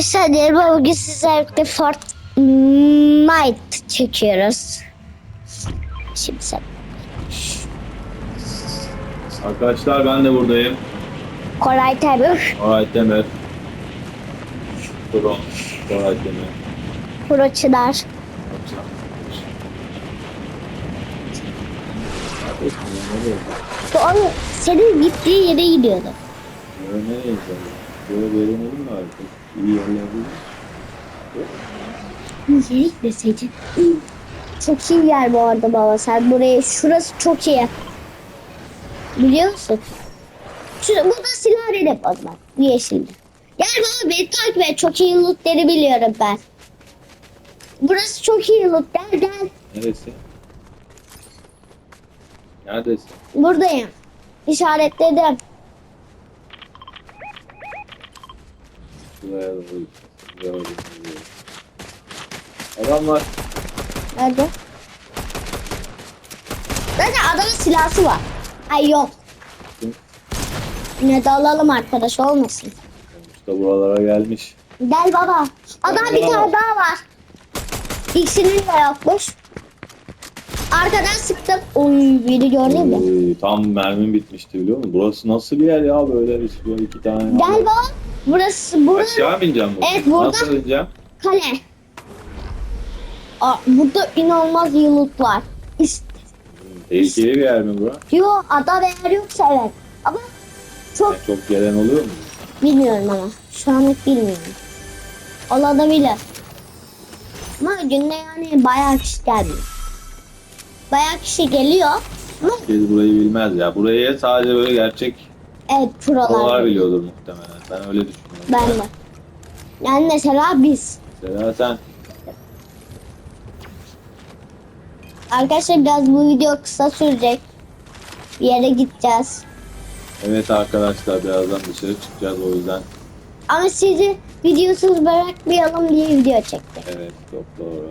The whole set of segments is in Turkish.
Arkadaşlar merhaba bugün sizlerle Fortnite çekiyoruz. Şimdi sen Arkadaşlar ben de buradayım. Koray Temür, Alright Demir. Pro. Alright Demir. Pro Çınar. Doğru, senin gittiği yere gidiyordu. Neredeyiz abi? Böyle veremedim mi artık? İyi yerlerde. Yere deseydin. Çok iyi yer bu arada baba. Sen buraya, şurası çok iyi. Biliyor musun? Şu, burada silah edip bak. Bu yeşilde. Gel baba beni takip et. Çok iyi lootları biliyorum ben. Burası çok iyi loot. Gel gel. Neresi? Neredesin? Buradayım. İşaretledim. Şuraya doğru. Şuraya doğru. Adam var. Nerede? Zaten adamın silahı var. Ay yok. Kim? Yine de alalım arkadaş olmasın. Usta buralara gelmiş. Gel baba. Adam bir tane daha var. İkisinin de yokmuş. Arkadan sıktım. Oy biri gördün mü? Oy, tam mermim bitmişti biliyor musun? Burası nasıl bir yer ya böyle bir iki tane. Gel baba. Burası burası Aşağı mı ineceğim buradan? Evet, buradan. Nasıl ineceğim? kale. Aa, burada inanılmaz var. İşte, Tehlikeli bir yer mi bura? yo ada değer yoksa evet. Ama çok Yani çok gelen oluyor mu? bilmiyorum ama. Şu anlık bilmiyorum. Olabilir. Ama günde yani bayağı kişi gelmiyor. Bayağı kişi geliyor. Herkes burayı bilmez ya. Burayı sadece böyle gerçek evet prolar. biliyordur muhtemelen. Ben öyle düşünüyorum. Ben de. Yani mesela biz. Mesela sen Arkadaşlar biraz bu video kısa sürecek. Bir yere gideceğiz. evet arkadaşlar birazdan dışarı çıkacağız o yüzden. Ama sizi videosuz bırakmayalım diye video çektik. Evet çok doğru.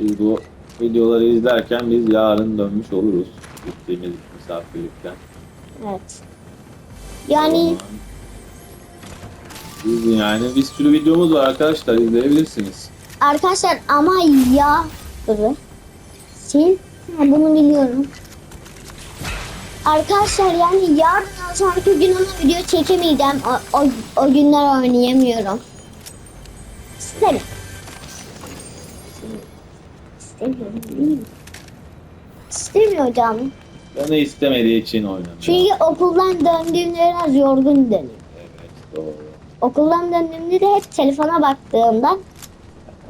Biz bu videoları izlerken biz yarın dönmüş oluruz. Gittiğimiz misafirlikten. Evet. Yani Biz yani bir sürü videomuz var arkadaşlar izleyebilirsiniz. arkadaşlar ama ya dur. Sil. Ha, bunu biliyorum. Arkadaşlar yani yarın sonraki gün ama video çekemeyeceğim. O, o, o günler oynayamıyorum. İstemiyorum. İstemiyorum. değil mi? Canı istemediği için oynamıyor. Çünkü okuldan döndüğümde biraz yorgun dönüyorum. Evet doğru. Okuldan döndüğümde de hep telefona baktığımda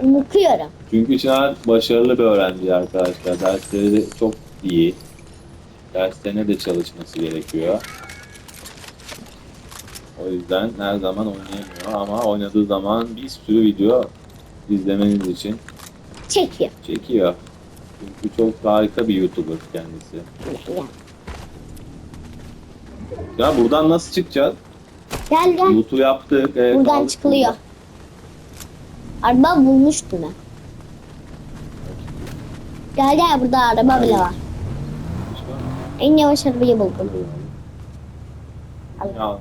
unutuyorum. Çünkü Çınar başarılı bir öğrenci arkadaşlar. Dersleri de çok iyi. Derslerine de çalışması gerekiyor. O yüzden her zaman oynayamıyor ama oynadığı zaman bir sürü video izlemeniz için Çekiyor. çekiyor. Çünkü çok harika bir YouTuber kendisi. Ya buradan nasıl çıkacağız? Gel gel. Loot'u yaptık. Evet, Buradan aldık çıkılıyor. Araba bulmuştum ben. Gel gel burada araba bile var. En yavaş arabayı buldum. Ya,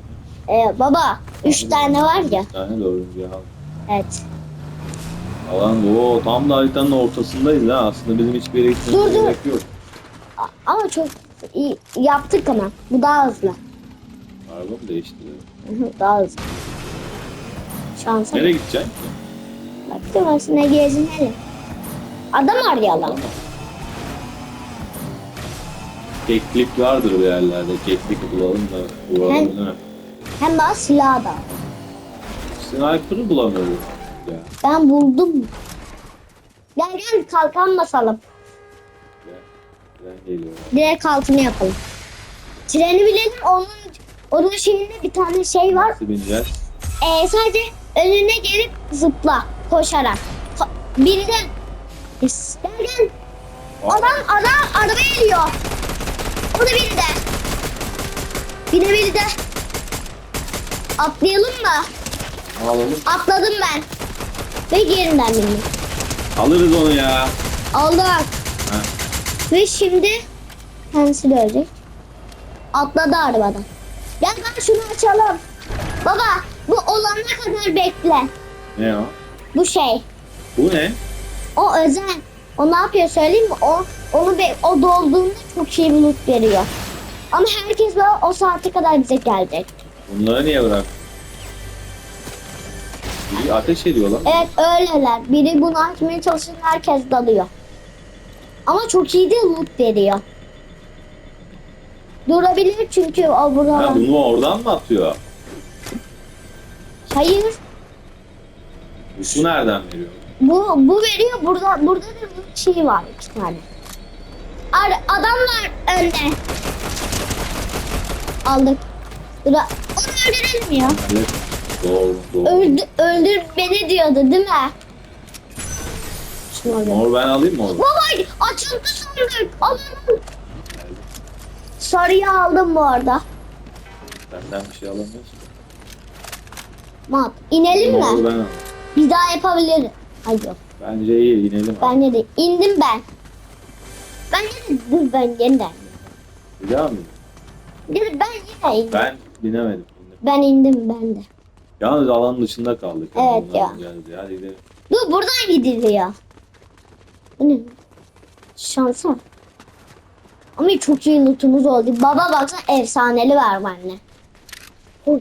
Ee, baba üç tane var ya. Tane dördüncü al. Evet. Alan o tam da haritanın ortasındayız ha. Aslında bizim hiçbir yere gitmemize dur. gerek yok. A- Ama çok iyi yaptık ama. Bu daha hızlı. Araba mı hı, daha hızlı. Şansa. Nereye gideceksin ki? Baktım aslında gezinelim. Adam arayalım. Keklik vardır bir yerlerde. Keklik bulalım da vuralım Hem- değil mi? Hem daha silah da. Sniper'ı bulamıyoruz ya. Ben buldum. Gel gel kalkan basalım. ya. Ben geliyorum. Direkt altını yapalım. Treni bilelim onun onun şeyinde bir tane şey var. Nasıl bineceğiz? Ee, sadece önüne gelip zıpla koşarak. Ko- birden. Yes. Gel gel. Adam adam araba geliyor. O da biri de. Bir de biri de. Atlayalım mı? Alalım. Atladım ben. Ve yerinden bindim. Alırız onu ya. Aldık. Ha. Ve şimdi kendisi de ölecek. Atladı arabadan. Gel ben şunu açalım. Baba Bu olana kadar bekle. Ne o? Bu şey. Bu ne? O özel. O ne yapıyor söyleyeyim mi? O onu be, o dolduğunda çok iyi bir loot veriyor. Ama herkes böyle o saate kadar bize gelecek. Bunları niye bırak? Biri ateş ediyor lan. Evet öyleler. Biri bunu açmaya çalışır herkes dalıyor. Ama çok iyi de loot veriyor. Durabilir çünkü o Ha, burada. bunu oradan mı atıyor? Hayır. Şu nereden veriyor? Bu bu veriyor. Burada burada da loot şeyi var iki tane. Ar adam var önde. Aldık. Dura onu öldürelim ya. Evet. Doğru, doğru. Öldü, öldür beni diyordu değil mi? Şunu alayım. Mor ben alayım mı onu? Vay açıldı sandık. Alalım. Sarıyı aldım bu arada. Benden bir şey alamıyorsun. Mat. İnelim Moru mi? ben alayım. Bir daha yapabiliriz. Hayır yok. Bence iyi inelim. abi. Bence de indim ben. Ben de dur ben yeniden. Bir daha mı? Dur ben yine indim. Ben, Ben binemedim. indim. indim ben de. Yalnız alanın dışında kaldık. Evet ya. geldi. Hadi gidelim. Dur buradan gidiliyor. Bu ne? Şansa. Ama çok iyi lootumuz oldu. Baba baksana efsaneli var bende.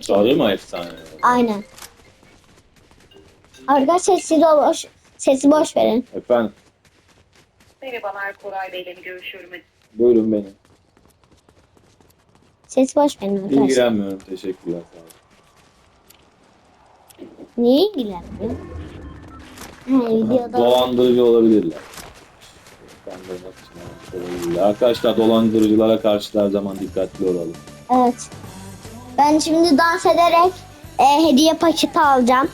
Sarı mı efsane? Aynen. Arkadaşlar sesi boş, sesi boş verin. Efendim Merhabalar Koray Bey'le mi görüşüyorum? buyurun beni. Sesi boş verin arkadaşlar. İlgilenmiyorum. Teşekkürler. Sağ olun. Niye ilgilenmiyor? Dolandırıcı için olabilirler. Arkadaşlar dolandırıcılara karşı her zaman dikkatli olalım. Evet. Ben şimdi dans ederek e, hediye paketi alacağım.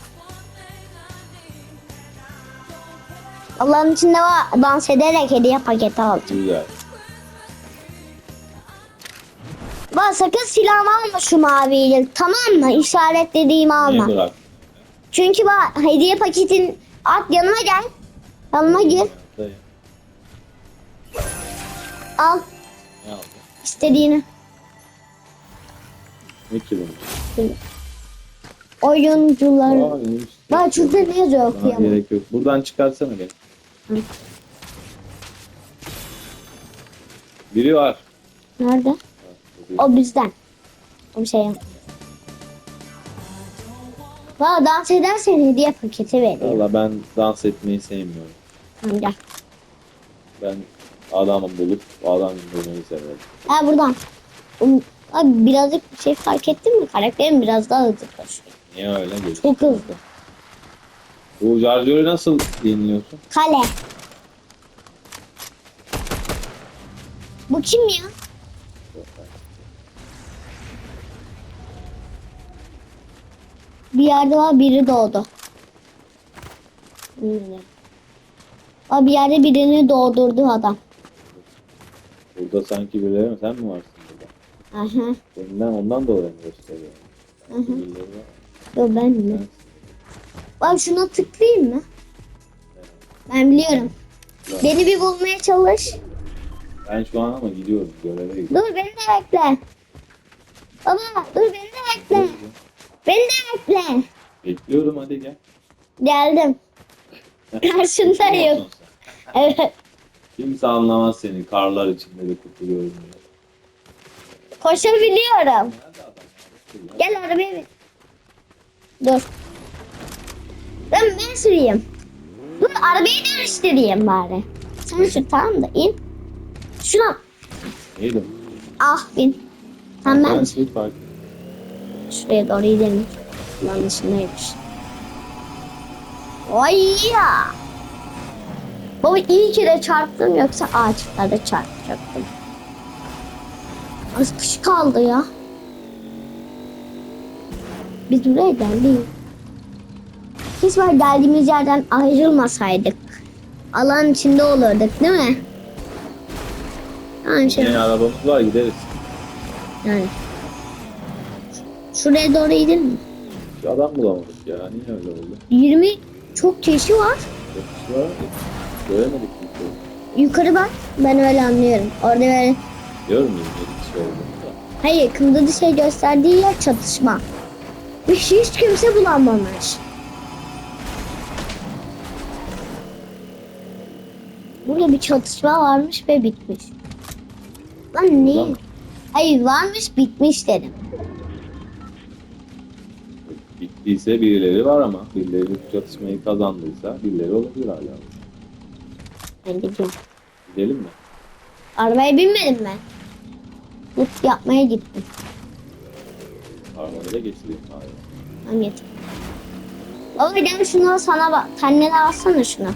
Allah'ın içinde var dans ederek hediye paketi alacağım. Güzel. Bak sakın silahımı alma şu maviyle tamam mı? İşaretlediğimi alma. Niye bırak? Çünkü bak hediye paketin at yanıma gel. Yanıma gir. Dayı, Al Ne aldın? istediğini. Ne ki bunu? Oyuncular. Aa, iyiymiş. Bak şurada ne yazıyor Bana okuyamam. gerek yok. Buradan çıkarsana. Hı. Biri var. Nerede? O bizden. O bir şey yok. Valla dans edersen hediye paketi veriyor. Valla ben dans etmeyi sevmiyorum. Tamam gel. Ben adamı bulup adam bulmayı severim. Ha buradan. Um, Abi birazcık bir şey fark ettin mi? Karakterim biraz daha hızlı koşuyor. Niye öyle geliyor? Çok hızlı. Bu şarjörü nasıl yeniliyorsun? Kale. Bu kim ya? Bir yerde var biri doğdu. Abi bir yerde birini doğdurdu adam. Burada sanki birileri mi? Sen mi varsın burada? Aha. Senden ondan dolayı mı gösteriyor? Var. Yo ben mi? Bak şuna tıklayayım mı? Ben biliyorum. Beni bir bulmaya çalış. Ben şu an ama gidiyorum. Göreve gidiyorum. Dur beni de bekle. Baba dur beni de bekle. Beni de bekle. Bekliyorum hadi gel. Geldim. Karşındayım. Evet. Kimse anlamaz seni karlar içinde de kutu görünüyor. Koşabiliyorum. Ya? Gel arabaya bin. Dur. Ben ben süreyim. Dur arabayı dönüştüreyim bari. Sen sür tamam da in. Şuna Neydi? ah bin. Tamam ben Ben fark şuraya doğru gidelim. Lan dışındaymış. Oy ya. Baba iyi ki de çarptım yoksa ağaçlara çarpacaktım. Az kış kaldı ya. Biz buraya geldik. Keşke geldiğimiz yerden ayrılmasaydık. Alan içinde olurduk değil mi? Yani şey, Yine arabamız var gideriz. yani. Şuraya doğru gidelim mi? Hiç adam bulamadık ya. Niye öyle oldu? 20 çok kişi var. Çok kişi var? Göremedik kimseyi. Yukarı bak. Ben öyle anlıyorum. Orada böyle Diyorum ya 7 kişi da. hayır kırmızı şey gösterdiği yer çatışma. Hiç, hiç kimse bulamamış. Burada bir çatışma varmış ve bitmiş. Lan ne? Ulan. Hayır varmış bitmiş dedim. Bittiyse birileri var ama birileri bu çatışmayı kazandıysa birileri olabilir hala. Ben gidiyorum. Gidelim mi? Arabaya binmedim ben. Mut yapmaya gittim. Arabaya geçelim abi. Ben getirdim. Baba gel şunu sana bak. Kendine alsana şunu.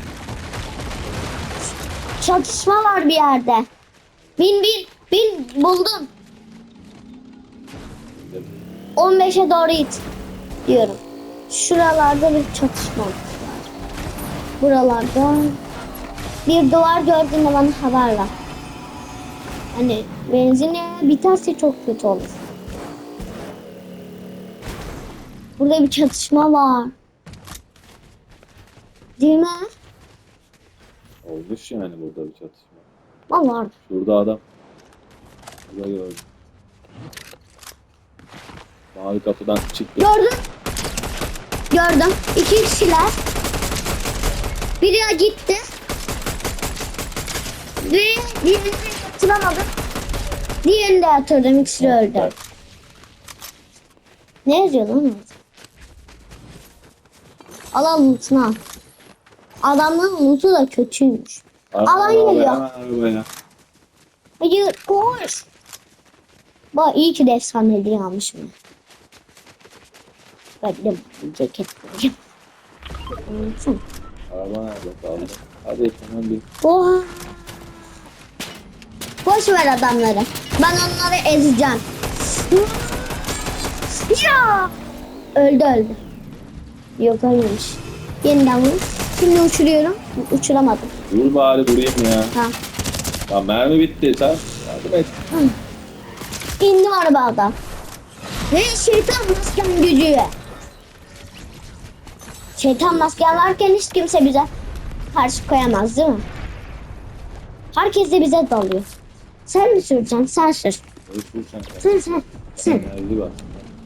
Çatışma var bir yerde. Bin bin bin buldum. Gidelim. 15'e doğru it diyorum. Şuralarda bir çatışma var. Buralarda bir duvar gördüğünde bana haber ver. Hani benzin biterse çok kötü olur. Burada bir çatışma var. Değil mi? Olmuş yani burada bir çatışma. Var. Şurada adam. Burada gördüm. Mavi kapıdan çıktı. Gördüm. Gördüm. İki kişiler. Biri gitti. Ve diğerini yatıramadım. Diğerini de yatırdım. İkisi de öldü. Ne yazıyor lan? Al al lootunu al. Adamların lootu da kötüymüş. Alan geliyor. Hayır koş. Bak iyi ki de efsaneliği almışım. Bu ceket koyacağım. Unutsun. Araba nerede kaldı? Hadi hemen bir Oha. Boş ver adamları. Ben onları ezeceğim. Ya! Öldü öldü. Yok ölmemiş. Yeniden vur. Şimdi uçuruyorum. Uçuramadım. Dur bari vurayım ya. Ha. Lan mermi bitti sen. Yardım et. İndim arabadan. Ve şeytan masken gücü. Şeytan masken varken hiç kimse bize karşı koyamaz değil mi? Herkes de bize dalıyor. Sen mi süreceksin? Sen sür. Sen. Sen sen. Enerji bas.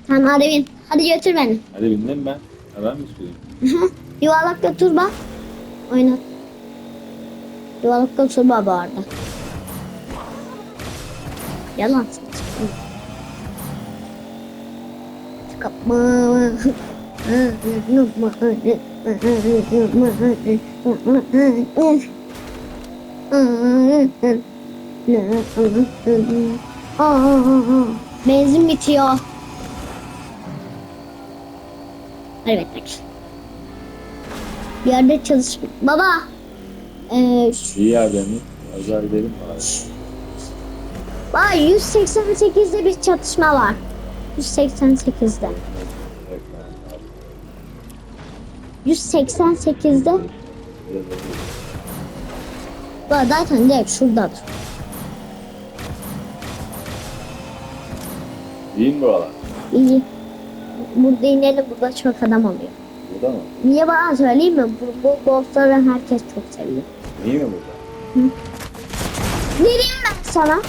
Tamam hadi bin. Hadi götür beni. Hadi bindim ben. Ha ben mi süreyim? Yuvarlak götür bak. Oynat. Yuvarlak götür bak bu arada. Yalan. Kapma. Benzin bitiyor. Evet. Bir yerde çalış. Baba. Ee, şu, İyi yerde mi? Azar edelim bari. baba 188'de bir çatışma var. 188'de. Evet, tamam. 188'de. Biraz öyle. Baba zaten direkt şuradadır. İyi mi buralar? İyi. Burada inelim. Burada çok adam oluyor. Burada mı? Niye bana söyleyeyim mi? Bu, bu golfları herkes çok seviyor. İyi mi burada? Vereyim ben sana.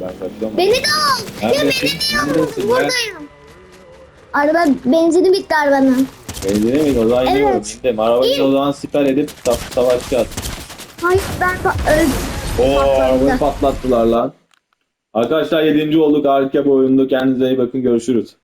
Ben kaçıyorum. Beni de al. Ya beni de al. Buradayım. Araba benzini bitti arabanın. Benzine mi? O zaman Evet. iniyorum. Bindim. Arabayı İn. o zaman siper edip sa savaşacağız. Hayır ben öldüm. Oo arabayı patlattılar lan. Arkadaşlar 7. olduk harika bir oyundu. Kendinize iyi bakın. Görüşürüz.